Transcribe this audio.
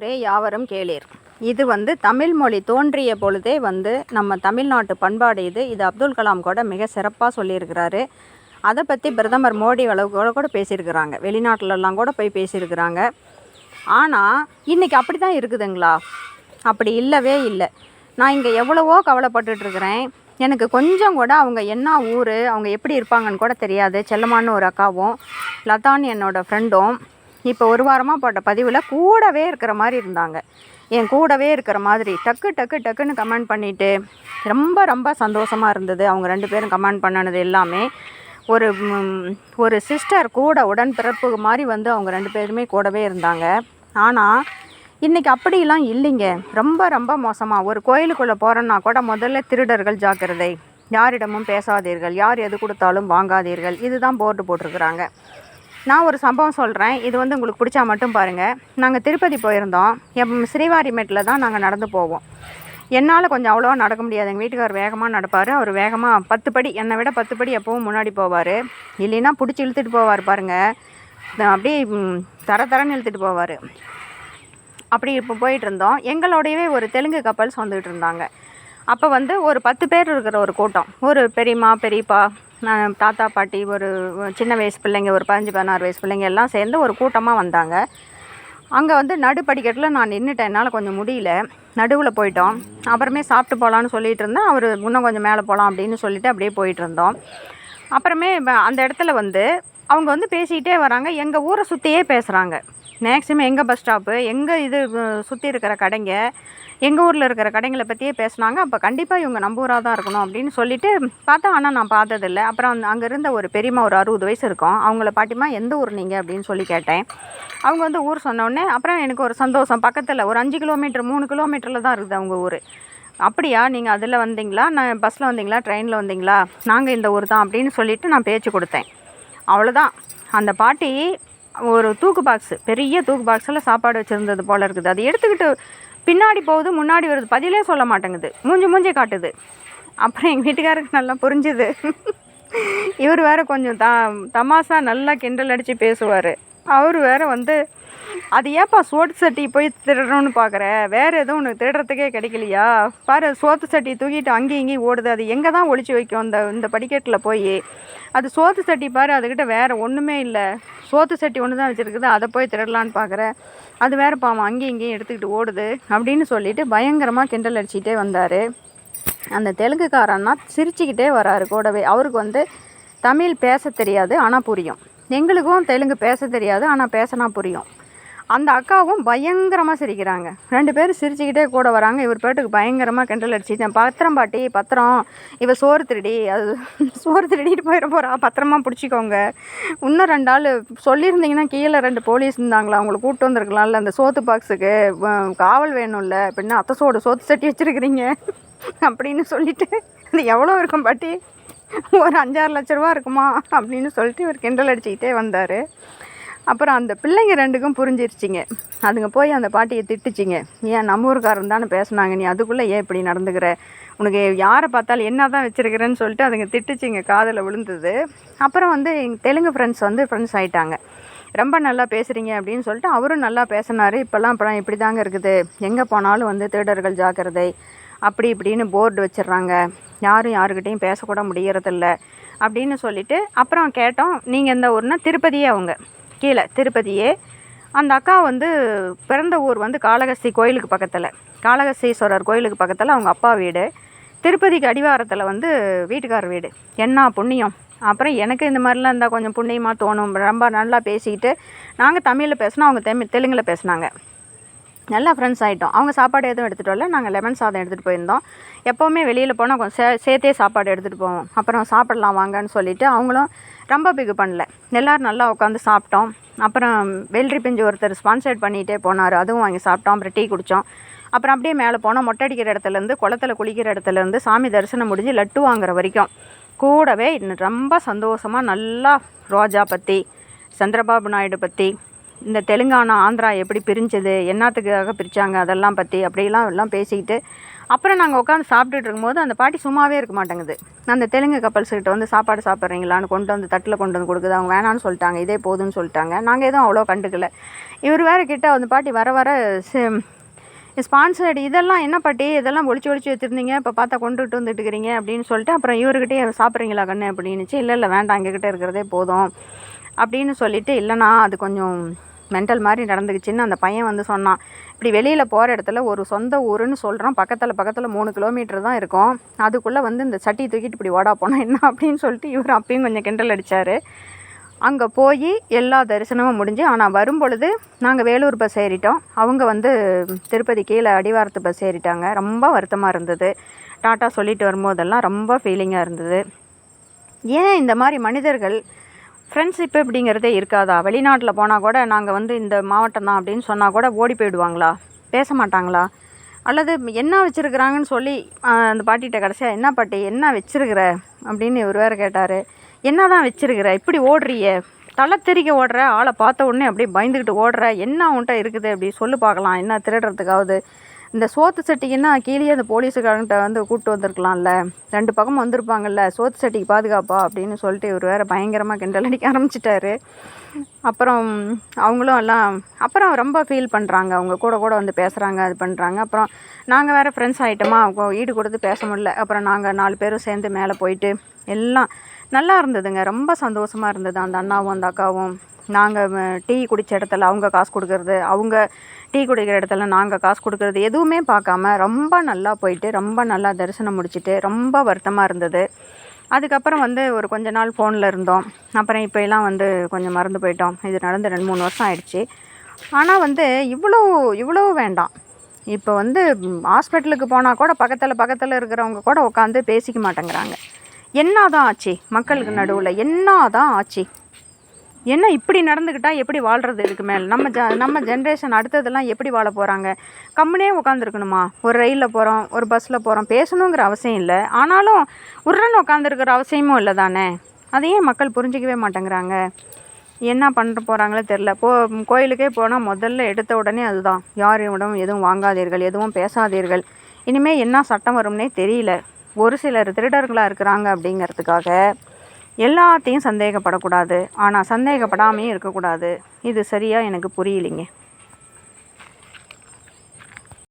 ஊரே யாவரும் கேளீர். இது வந்து தமிழ் மொழி தோன்றிய பொழுதே வந்து நம்ம தமிழ்நாட்டு பண்பாடு இது. இது அப்துல் கலாம் கூட மிக சிறப்பாக சொல்லியிருக்கிறாரு. அதை பற்றி பிரதமர் மோடி அளவுக்கு கூட கூட பேசியிருக்கிறாங்க. வெளிநாட்டிலலாம் கூட போய் பேசியிருக்கிறாங்க. ஆனால் இன்றைக்கி அப்படி தான் இருக்குதுங்களா? அப்படி இல்லவே இல்லை. நான் இங்கே எவ்வளவோ கவலைப்பட்டுட்டுருக்குறேன் எனக்கு கொஞ்சம் கூட அவங்க என்ன ஊர் அவங்க எப்படி இருப்பாங்கன்னு கூட தெரியாது. செல்லமான்னு ஒரு அக்காவும் லதான்னு என்னோடய ஃப்ரெண்டும் இப்போ ஒரு வாரமாக போட்ட பதிவில் கூடவே இருக்கிற மாதிரி இருந்தாங்க. என் கூடவே இருக்கிற மாதிரி டக்கு டக்கு டக்குன்னு கமெண்ட் பண்ணிவிட்டு ரொம்ப ரொம்ப சந்தோஷமாக இருந்தது. அவங்க ரெண்டு பேரும் கமெண்ட் பண்ணினது எல்லாமே. ஒரு ஒரு சிஸ்டர் கூட உடன்பிறப்பு மாதிரி வந்து அவங்க ரெண்டு பேருமே கூடவே இருந்தாங்க. ஆனால் இன்றைக்கி அப்படிலாம் இல்லைங்க. ரொம்ப ரொம்ப மோசமாக ஒரு கோயிலுக்குள்ளே போகிறோன்னா கூட முதல்ல திருடர்கள் ஜாக்கிரதை. யாரிடமும் பேசாதீர்கள். யார் எது கொடுத்தாலும் வாங்காதீர்கள். இதுதான் போர்டு போட்டிருக்கிறாங்க. நான் ஒரு சம்பவம் சொல்கிறேன் இது வந்து உங்களுக்கு பிடிச்சா மட்டும் பாருங்கள் நாங்கள் திருப்பதி போயிருந்தோம். எம் ஸ்ரீவாரிமேட்டில் தான் நாங்கள் நடந்து போவோம். என்னால் கொஞ்சம் அவ்வளோவா நடக்க முடியாது. எங்கள் வீட்டுக்கார் வேகமாக நடப்பார். அவர் வேகமாக பத்து படி என்னை விட பத்து படி எப்பவும் முன்னாடி போவார். இல்லைன்னா பிடிச்சி இழுத்துட்டு போவார் பாருங்கள் அப்படியே தர தரன்னு இழுத்துட்டு போவார். அப்படி இப்போ போயிட்டு இருந்தோம். எங்களோடையவே ஒரு தெலுங்கு கப்பல்ஸ் வந்துகிட்டு இருந்தாங்க. அப்போ வந்து ஒரு பத்து பேர் இருக்கிற ஒரு கூட்டம். ஒரு பெரியம்மா பெரியப்பா நான் தாத்தா பாட்டி ஒரு சின்ன வயசு பிள்ளைங்க ஒரு பதினஞ்சு பதினாறு வயசு பிள்ளைங்க எல்லாம் சேர்ந்து ஒரு கூட்டமாக வந்தாங்க. அங்கே வந்து நடுப்படிக்கட்டில் நான் நின்றுட்டேன் என்னால் கொஞ்சம் முடியல. நடுவில் போயிட்டோம். அப்புறமே சாப்பிட்டு போகலான்னு சொல்லிட்டு இருந்தேன். அவர் இன்னும் கொஞ்சம் மேலே போகலாம் அப்படின்னு சொல்லிட்டு அப்படியே போயிட்டு இருந்தோம். அப்புறமே அந்த இடத்துல வந்து அவங்க வந்து பேசிக்கிட்டே வராங்க. எங்கள் ஊரை சுற்றியே பேசுகிறாங்க மேக்ஸிமம் எங்கள் பஸ் ஸ்டாப்பு எங்கள் இது சுற்றி இருக்கிற கடைங்க எங்கள் ஊரில் இருக்கிற கடைங்களை பற்றியே பேசுனாங்க. அப்போ கண்டிப்பாக இவங்க நம்ம ஊராக தான் இருக்கணும் அப்படின்னு சொல்லிட்டு பார்த்தா ஆனால் நான் பார்த்ததில்ல. அப்புறம் அங்கே இருந்த ஒரு பெரியம்மா ஒரு அறுபது வயசு இருக்கும். அவங்கள பாட்டிமா எந்த ஊர் நீங்கள் அப்படின்னு சொல்லி கேட்டேன். அவங்க வந்து ஊர் சொன்னோடனே அப்புறம் எனக்கு ஒரு சந்தோஷம். பக்கத்தில் ஒரு அஞ்சு கிலோமீட்டர் மூணு கிலோமீட்டரில் தான் இருக்குது அவங்க ஊர். அப்படியா? நீங்கள் அதில் வந்தீங்களா? நான் பஸ்ஸில் வந்தீங்களா? ட்ரெயினில் வந்தீங்களா? நாங்கள் இந்த ஊர் தான். அப்படின்னு சொல்லிட்டு நான் பேச்சு கொடுத்தேன். அவ்வளோதான் அந்த பாட்டி ஒரு தூக்கு பாக்ஸு பெரிய தூக்கு பாக்ஸில் சாப்பாடு வச்சுருந்தது போல் இருக்குது. அதை எடுத்துக்கிட்டு பின்னாடி போகுது முன்னாடி வருது. பதிலே சொல்ல மாட்டேங்குது. மூஞ்சி மூஞ்சி காட்டுது. அப்புறம் எங்கள் வீட்டுக்காரருக்கு நல்லா புரிஞ்சுது. இவர் வேறு கொஞ்சம் த தமாசா நல்லா கிண்டல் அடித்து பேசுவார். அவர் வேற வந்து அது ஏன்ப்பா சோத்து சட்டி போய் திருடணும்னு பார்க்குற வேறு எதுவும் உனக்கு திருடுறதுக்கே கிடைக்கலையா? பாரு சோத்து சட்டி தூக்கிட்டு அங்கேயும் இங்கேயும் ஓடுது. அது எங்கே தான் ஒழிச்சு வைக்கும் அந்த இந்த படிக்கட்டில் போய்? அது சோத்து சட்டி பாரு அதுக்கிட்ட வேறு ஒன்றுமே இல்லை. சோத்து சட்டி ஒன்று தான் வச்சுருக்குது. அதை போய் திருடலான்னு பார்க்குற அது வேறு பாவம் அங்கேயும் இங்கேயும் எடுத்துக்கிட்டு ஓடுது அப்படின்னு சொல்லிட்டு பயங்கரமாக கிண்டல் அடிச்சிக்கிட்டே வந்தார். அந்த தெலுங்குக்காரன்னா சிரிச்சுக்கிட்டே வராரு கூடவே. அவருக்கு வந்து தமிழ் பேச தெரியாது ஆனால் புரியும். எங்களுக்கும் தெலுங்கு பேச தெரியாது ஆனால் பேசினா புரியும். அந்த அக்காவும் பயங்கரமாக சிரிக்கிறாங்க. ரெண்டு பேரும் சிரிச்சுக்கிட்டே கூட வராங்க. இவர் பேட்டுக்கு பயங்கரமாக கிண்டல் அடிச்சுட்டேன் பத்திரம் பாட்டி பத்திரம். இவ சோறு திருடி அது சோறு திருடிட்டு போயிட போகிறா பத்திரமா பிடிச்சிக்கோங்க. இன்னும் ரெண்டு ஆள் சொல்லியிருந்தீங்கன்னா கீழே ரெண்டு போலீஸ் இருந்தாங்களா? அவங்கள கூப்பிட்டு வந்திருக்கலாம்ல அந்த சோத்து பாக்ஸுக்கு. காவல் வேணும்ல பின்ன அத்தை சோடு சோத்து சட்டி வச்சுருக்கிறீங்க. அப்படின்னு சொல்லிட்டு அது எவ்வளோ இருக்கும் பாட்டி? ஒரு அஞ்சாறு லட்ச ரூபா இருக்குமா அப்படின்னு சொல்லிட்டு இவர் கிண்டல் அடிச்சுக்கிட்டே வந்தார். அப்புறம் அந்த பிள்ளைங்க ரெண்டுக்கும் புரிஞ்சிருச்சிங்க. அதுங்க போய் அந்த பாட்டியை திட்டுச்சிங்க. ஏன் நம்ம ஊருக்காரன் தானே பேசுனாங்க. நீ அதுக்குள்ளே ஏன் இப்படி நடந்துக்கிற? உனக்கு யாரை பார்த்தாலும் என்ன தான் வச்சுருக்கிறேன்னு சொல்லிட்டு அதுங்க திட்டுச்சிங்க காதில் விழுந்தது. அப்புறம் வந்து எங்கள் தெலுங்கு ஃப்ரெண்ட்ஸ் வந்து ஃப்ரெண்ட்ஸ் ஆயிட்டாங்க. ரொம்ப நல்லா பேசுகிறீங்க அப்படின்னு சொல்லிட்டு அவரும் நல்லா பேசினார். இப்போல்லாம் அப்புறம் இப்படி தாங்க இருக்குது. எங்கே போனாலும் வந்து திருடர்கள் ஜாக்கிரதை. அப்படி இப்படின்னு போர்டு வச்சிடுறாங்க. யாரும் யாருக்கிட்டையும் பேசக்கூட முடியறதில்ல. அப்படின்னு சொல்லிட்டு அப்புறம் கேட்டோம் நீங்கள் எந்த ஊர்னா? திருப்பதியே அவங்க. கீழே திருப்பதியே. அந்த அக்கா வந்து பிறந்த ஊர் வந்து காளகஸ்தி கோயிலுக்கு பக்கத்தில். காளகஸ்தீஸ்வரர் கோயிலுக்கு பக்கத்தில் அவங்க அப்பா வீடு. திருப்பதிக்கு அடிவாரத்தில் வந்து வீட்டுக்கார வீடு. என்ன புண்ணியம்? அப்புறம் எனக்கு இந்த மாதிரிலாம் இருந்தால் கொஞ்சம் புண்ணியமாக தோணும். ரொம்ப நல்லா பேசிக்கிட்டு நாங்கள் தமிழில் பேசினோம் அவங்க தமிழ் தெலுங்கில் பேசினாங்க. நல்லா ஃப்ரெண்ட்ஸ் ஆகிட்டோம் அவங்க சாப்பாடு எதுவும் எடுத்துகிட்டு வரல. நாங்கள் லெமன் சாதம் எடுத்துகிட்டு போயிருந்தோம். எப்போவுமே வெளியில் போனால் கொஞ்சம் சே சேர்த்தே சாப்பாடு எடுத்துகிட்டு போவோம். அப்புறம் சாப்பிடலாம் வாங்கன்னு சொல்லிட்டு அவங்களும் ரொம்ப பிகு பண்ணல. எல்லோரும் நல்லா உட்காந்து சாப்பிட்டோம். அப்புறம் வெள்ளரி பிஞ்சு ஒருத்தர் ஸ்பான்சர்ட் பண்ணிகிட்டே போனார். அதுவும் வாங்கி சாப்பிட்டோம். அப்புறம் டீ குடித்தோம் அப்புறம் அப்படியே மேலே போனோம் மொட்டை அடிக்கிற இடத்துலேருந்து குளத்துல குளிக்கிற இடத்துலேருந்து சாமி தரிசனம் முடிஞ்சு லட்டு வாங்குற வரைக்கும். கூடவே இன்னும் ரொம்ப சந்தோஷமாக நல்லா ரோஜா பற்றி சந்திரபாபு நாயுடு பற்றி இந்த தெலுங்கானா ஆந்திரா எப்படி பிரிஞ்சது என்னத்துக்காக பிரித்தாங்க அதெல்லாம் பற்றி அப்படிலாம் எல்லாம் பேசிக்கிட்டு அப்புறம் நாங்கள் உட்காந்து சாப்பிட்டுட்டு இருக்கும்போது அந்த பாட்டி சும்மாவே இருக்க மாட்டேங்குது. அந்த தெலுங்கு கப்பல்ஸ் கிட்ட வந்து சாப்பாடு சாப்பிட்றீங்களான்னு கொண்டு வந்து தட்டில் கொண்டு வந்து கொடுக்குது. அவங்க வேணான்னு சொல்லிட்டாங்க இதே போதும்னு சொல்லிட்டாங்க. நாங்கள் எதுவும் அவ்வளோ கண்டுக்கல. இவர் வேறு கிட்ட அந்த பாட்டி வர வர ஸ்பான்சர்டு இதெல்லாம் என்ன பாட்டி? இதெல்லாம் ஒழிச்சு ஒழிச்சு வச்சுருந்தீங்க. இப்போ பார்த்தா கொண்டுகிட்டு வந்துட்டுருக்கிறீங்க. அப்படின்னு சொல்லிட்டு அப்புறம் இவர்கிட்டே சாப்பிட்றீங்களா கண்ணு? அப்படின்னுச்சு இல்லை இல்லை வேண்டாம் எங்ககிட்ட இருக்கிறதே போதும். அப்படின்னு சொல்லிட்டு இல்லைனா அது கொஞ்சம் மென்டல் மாதிரி நடந்துக்கிச்சின்னு அந்த பையன் வந்து சொன்னான். இப்படி வெளியில் போகிற இடத்துல ஒரு சொந்த ஊருன்னு சொல்கிறோம் பக்கத்தில் பக்கத்தில் மூணு கிலோமீட்டர் தான் இருக்கும். அதுக்குள்ளே வந்து இந்த சட்டி தூக்கிட்டு இப்படி ஓடா போனால் என்ன அப்படின்னு சொல்லிட்டு இவர் அப்பயும் கொஞ்சம் கிண்டல் அடித்தார் அங்கே போய் எல்லா தரிசனமும் முடிஞ்சு ஆனால் வரும் பொழுது நாங்கள் வேலூர் பஸ் ஏறிட்டோம். அவங்க வந்து திருப்பதி கீழே அடிவாரத்து பஸ் ஏறிட்டாங்க. ரொம்ப வருத்தமாக இருந்தது. டாட்டா சொல்லிட்டு வரும்போதெல்லாம் ரொம்ப ஃபீலிங்காக இருந்தது. ஏன் இந்த மாதிரி மனிதர்கள் ஃப்ரெண்ட்ஷிப் அப்படிங்கிறதே இருக்காதா? வெளிநாட்டில் போனால் கூட நாங்கள் வந்து இந்த மாவட்டம் தான் அப்படின்னு சொன்னால் கூட ஓடி போயிடுவாங்களா? பேச மாட்டாங்களா? அல்லது என்ன வச்சுருக்குறாங்கன்னு சொல்லி அந்த பாட்டிகிட்ட கடைசியாக என்ன பாட்டி என்ன வச்சுருக்குற? அப்படின்னு இவர் வேறு கேட்டார். என்ன தான் வச்சிருக்கிற? இப்படி ஓடுறியே? தலை தெரிக்க ஓடுற ஆளை பார்த்த உடனே அப்படியே பயந்துக்கிட்டு ஓடுற என்ன உன்ட்ட இருக்குது? அப்படி சொல்லு பார்க்கலாம் என்ன திருடுறதுக்காவது. இந்த சோத்து சட்டிக்குன்னா கீழே அந்த போலீஸுக்காரங்கிட்ட வந்து கூப்பிட்டு வந்திருக்கலாம்ல. ரெண்டு பக்கம் வந்திருப்பாங்கல்ல சோத்து சட்டிக்கு பாதுகாப்பா அப்படின்னு சொல்லிட்டு இவர் வேறு பயங்கரமாக கிண்டல் அடிக்க ஆரம்பிச்சிட்டாரு. அப்புறம் அவங்களும் எல்லாம் அப்புறம் ரொம்ப ஃபீல் பண்ணுறாங்க அவங்க கூட கூட வந்து பேசுகிறாங்க அது பண்ணுறாங்க அப்புறம் நாங்கள் வேறு ஃப்ரெண்ட்ஸ் ஆகிட்டோமா ஈடு கொடுத்து பேச முடியல. அப்புறம் நாங்கள் நாலு பேரும் சேர்ந்து மேலே போயிட்டு எல்லாம் நல்லா இருந்ததுங்க. ரொம்ப சந்தோஷமாக இருந்தது அந்த அண்ணாவும் அந்த அக்காவும். நாங்கள் டீ குடித்த இடத்துல அவங்க காசு கொடுக்கறது அவங்க டீ குடிக்கிற இடத்துல நாங்கள் காசு கொடுக்கறது எதுவுமே பார்க்காம ரொம்ப நல்லா போயிட்டு ரொம்ப நல்லா தரிசனம் முடிச்சுட்டு ரொம்ப வருத்தமாக இருந்தது. அதுக்கப்புறம் வந்து ஒரு கொஞ்ச நாள் ஃபோனில் இருந்தோம். அப்புறம் இப்போ எல்லாம் வந்து கொஞ்சம் மறந்து போயிட்டோம். இது நடந்து ரெண்டு மூணு வருஷம் ஆயிடுச்சு. ஆனால் வந்து இவ்வளோ இவ்வளோ வேண்டாம். இப்போ வந்து ஹாஸ்பிட்டலுக்கு போனால் கூட பக்கத்தில் பக்கத்தில் இருக்கிறவங்க கூட உட்காந்து பேசிக்க மாட்டேங்கிறாங்க. என்ன தான் ஆச்சு? மக்களுக்கு நடுவில் என்ன தான் ஆச்சு? என்ன இப்படி நடந்துக்கிட்டால் எப்படி வாழ்கிறது இதுக்கு மேலே? நம்ம ஜ நம்ம ஜென்ரேஷன் அடுத்ததெல்லாம் எப்படி வாழ போகிறாங்க கம்முனே உட்காந்துருக்கணுமா ஒரு ரயிலில் போகிறோம் ஒரு பஸ்ஸில் போகிறோம் பேசணுங்கிற அவசியம் இல்லை. ஆனாலும் உருன்னு உட்காந்துருக்கிற அவசியமும் இல்லை தானே? அதையே மக்கள் புரிஞ்சிக்கவே மாட்டேங்கிறாங்க. என்ன பண்ண போகிறாங்களோ தெரில போ கோயிலுக்கே போனால் முதல்ல எடுத்த உடனே அதுதான். யாரிடம் எதுவும் வாங்காதீர்கள் எதுவும் பேசாதீர்கள். இனிமேல் என்ன சட்டம் வரும்னே தெரியல. ஒரு சிலர் திருடர்களாக இருக்கிறாங்க அப்படிங்கிறதுக்காக எல்லாத்தையும் சந்தேகப்படக்கூடாது. ஆனால் சந்தேகப்படாமையும் இருக்கக்கூடாது. இது சரியாக எனக்கு புரியலைங்க.